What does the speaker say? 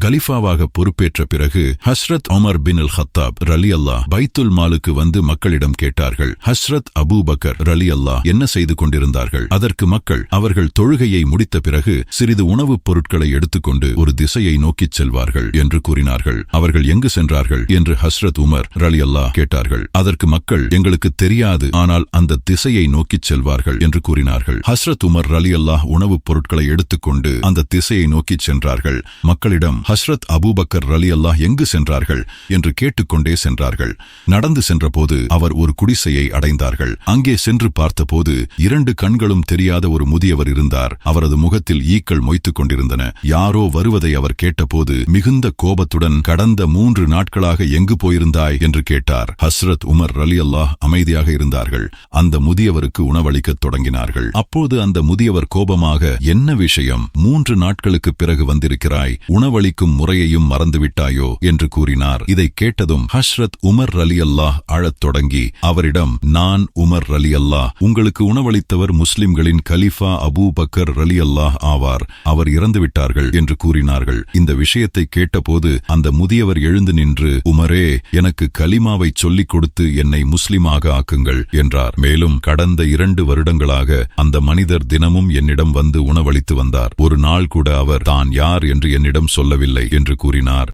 கலிஃபாவாக பொறுப்பேற்ற பிறகு ஹஸ்ரத் ஒமர் பின் அல் ஹத்தாப் ரலி அல்லா பைத்துல் மாலுக்கு வந்து மக்களிடம் கேட்டார்கள் ஹஸ்ரத் அபூபக்கர் ரலி அல்லாஹ் என்ன செய்து கொண்டிருந்தார்கள்? அதற்கு மக்கள் அவர்கள் தொழுகையை முடித்த பிறகு சிறிது உணவுப் பொருட்களை எடுத்துக்கொண்டு ஒரு திசையை நோக்கிச் செல்வார்கள் என்று கூறினார்கள். அவர்கள் எங்கு சென்றார்கள்? என்று ஹஸ்ரத் உமர் ரலி அல்லா கேட்டார்கள். அதற்கு மக்கள் எங்களுக்கு தெரியாது ஆனால் அந்த திசையை நோக்கிச் செல்வார்கள் என்று கூறினார்கள். ஹஸ்ரத் உமர் ரலி அல்லாஹ் உணவுப் பொருட்களை எடுத்துக்கொண்டு அந்த திசையை நோக்கிச் சென்றார்கள். மக்களிடம் ஹஸ்ரத் அபூபக்கர் ரலி அல்லாஹ் எங்கு சென்றார்கள் என்று கேட்டுக்கொண்டே சென்றார்கள். நடந்து சென்றபோது அவர் ஒரு குடிசையை அடைந்தார்கள். அங்கே சென்று பார்த்தபோது இரண்டு கண்களும் தெரியாத ஒரு முதியவர் இருந்தார். அவரது முகத்தில் ஈக்கள் மொய்த்துக் கொண்டிருந்தன. யாரோ வருவதை அவர் கேட்டபோது மிகுந்த கோபத்துடன் கடந்த மூன்று நாட்களாக எங்கு போயிருந்தாய்? என்று கேட்டார். ஹஸ்ரத் உமர் ரலி அல்லாஹ் அமைதியாக இருந்தார்கள். அந்த முதியவருக்கு உணவளிக்கத் தொடங்கினார்கள். அப்போது அந்த முதியவர் கோபமாக என்ன விஷயம்? மூன்று நாட்களுக்கு பிறகு வந்திருக்கிறாய். அழைக்கும் முறையையும் மறந்துவிட்டாயோ என்று கூறினார். இதை கேட்டதும் ஹஷ்ரத் உமர் அலி அல்லாஹ் அழத் தொடங்கி அவரிடம் நான் உமர் அலி அல்லாஹ் உங்களுக்கு உணவளித்தவர் முஸ்லிம்களின் கலிஃபா அபூ பக்கர் அல்லாஹ் ஆவார். அவர் இறந்துவிட்டார்கள் என்று கூறினார்கள். இந்த விஷயத்தை கேட்டபோது அந்த முதியவர் எழுந்து நின்று உமரே எனக்கு கலிமாவைச் சொல்லிக் கொடுத்து என்னை முஸ்லிமாக ஆக்குங்கள் என்றார். மேலும் கடந்த இரண்டு வருடங்களாக அந்த மனிதர் தினமும் என்னிடம் வந்து உணவளித்து வந்தார். ஒரு நாள் கூட அவர் தான் யார்? என்று என்னிடம் முடியவில்லை என்று கூறினார்.